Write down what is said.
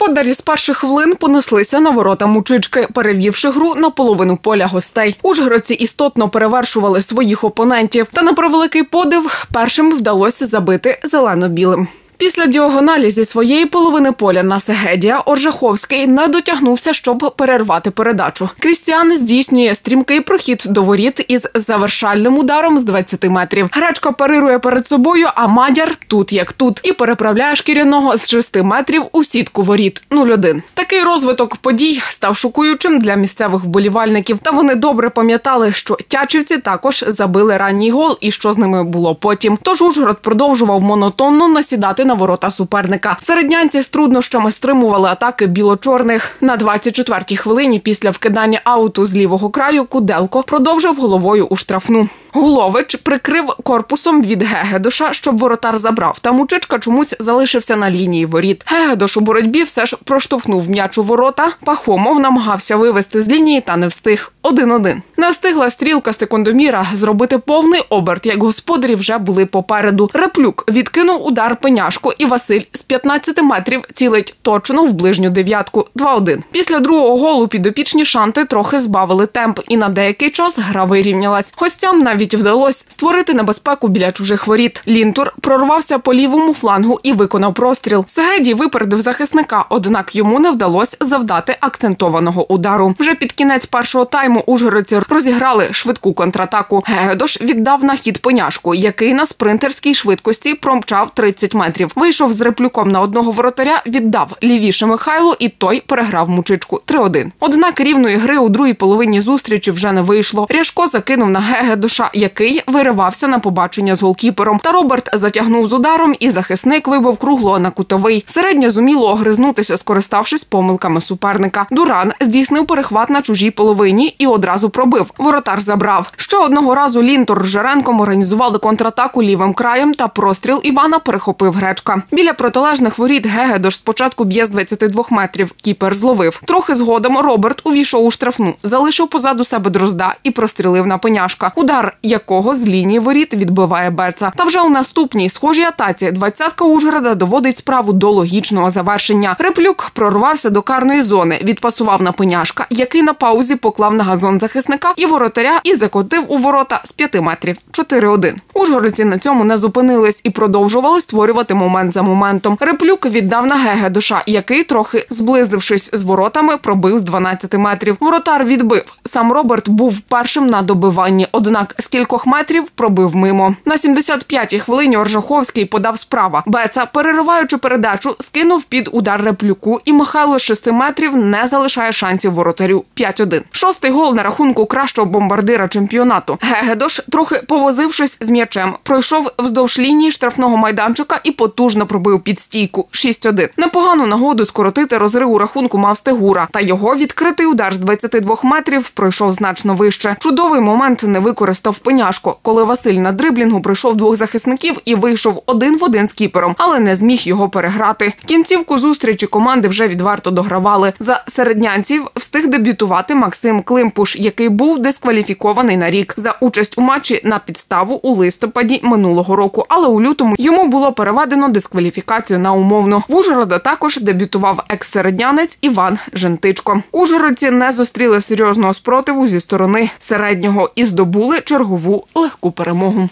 Господарі з перших хвилин понеслися на ворота мучички, перевівши гру на половину поля гостей. Ужгородці істотно перевершували своїх опонентів. Та на превеликий подив першим вдалося забити зелено-білим. Після діагоналі зі своєї половини поля на Сегедія Оржаховський не дотягнувся, щоб перервати передачу. Крістіан здійснює стрімкий прохід до воріт із завершальним ударом з 20 метрів. Гречка парирує перед собою, а мадяр тут як тут, і переправляє шкіряного з 6 метрів у сітку воріт 0-1. Такий розвиток подій став шокуючим для місцевих вболівальників. Та вони добре пам'ятали, що тячівці також забили ранній гол і що з ними було потім. Тож Ужгород продовжував монотонно насідати на ворота суперника. Середнянці з труднощами стримували атаки біло-чорних. На 24-й хвилині після вкидання ауту з лівого краю Куделко продовжив головою у штрафну. Гулович прикрив корпусом від Гегедоша, щоб воротар забрав. Та мучичка чомусь залишився на лінії воріт. Гегедош у боротьбі все ж проштовхнув м'яч у ворота. Пахомов намагався вивести з лінії та не встиг. 1-1. Не встигла стрілка секундоміра зробити повний оберт, як господарі вже були попереду. Реплюк відкинув удар пеняшку, і Василь з 15 метрів цілить точно в ближню дев'ятку. 2-1. Після другого голу підопічні шанти трохи збавили темп, і на деякий час гра вирівнялась. Гостям навіть вдалося створити небезпеку біля чужих воріт. Лінтур прорвався по лівому флангу і виконав простріл. Сегеді випередив захисника, однак йому не вдалося завдати акцентованого удару. Вже під кінець першого тайму ужгородці розіграли швидку контратаку. Гегедош віддав на хід поняшку, який на спринтерській швидкості промчав 30 метрів. Вийшов з реплюком на одного воротаря, віддав лівіше Михайлу, і той переграв мучичку 3-1. Однак рівної гри у другій половині зустрічі вже не вийшло. Ряшко закинув на Гегедоша, який виривався на побачення з голкіпером. Та Роберт затягнув з ударом, і захисник вибив кругло на кутовий. Середньо зуміло огризнутися, скориставшись помилками суперника. Дуран здійснив перехват на чужій половині і одразу пробив. Воротар забрав. Ще одного разу Лінтор з Жеренком організували контратаку лівим краєм, та простріл Івана перехопив гречка. Біля протилежних воріт Гегедош спочатку б'є з 22 метрів. Кіпер зловив. Трохи згодом Роберт увійшов у штрафну, залишив позаду себе дрозда і прострілив на пеняшка. Удар якого з лінії воріт відбиває Беца. Та вже у наступній схожій атаці двадцятка Ужгорода доводить справу до логічного завершення. Реплюк прорвався до карної зони, відпасував на пеняшка, який на паузі поклав на газон захисника і воротаря і закотив у ворота з 5 метрів. 4-1. Ужгородці на цьому не зупинились і продовжували створювати момент за моментом. Реплюк віддав на Гегедуша, який, трохи зблизившись з воротами, пробив з 12 метрів. Воротар відбив. Сам Роберт був першим на добиванні, однак з кількох метрів пробив мимо. На 75-й хвилині Оржаховський подав справа. Беца, перериваючи передачу, скинув під удар реплюку, і Михайло з 6 метрів не залишає шансів воротарю. 5-1. Шостий гол на рахунку кращого бомбардира чемпіонату. Гегедош, трохи повозившись з м'ячем, пройшов вздовж лінії штрафного майданчика і потужно пробив під стійку. 6-1. Непогану нагоду скоротити розрив у рахунку мав Стегура, та його відкритий удар з 22 метрів пройшов значно вище. Чудовий момент не використав пеняшко, коли Василь на дриблінгу пройшов двох захисників і вийшов один в один з кіпером, але не зміг його переграти. Кінцівку зустрічі команди вже відверто догравали. За середнянців встиг дебютувати Максим Климпуш, який був дискваліфікований на рік за участь у матчі на підставу у листопаді минулого року. Але у лютому йому було переведено дискваліфікацію на умовно. В Ужгорода також дебютував екс-середнянець Іван Жентичко. Ужгородці не зустріли серйозного спротиву зі сторони середнього і здобули чергову легку перемогу.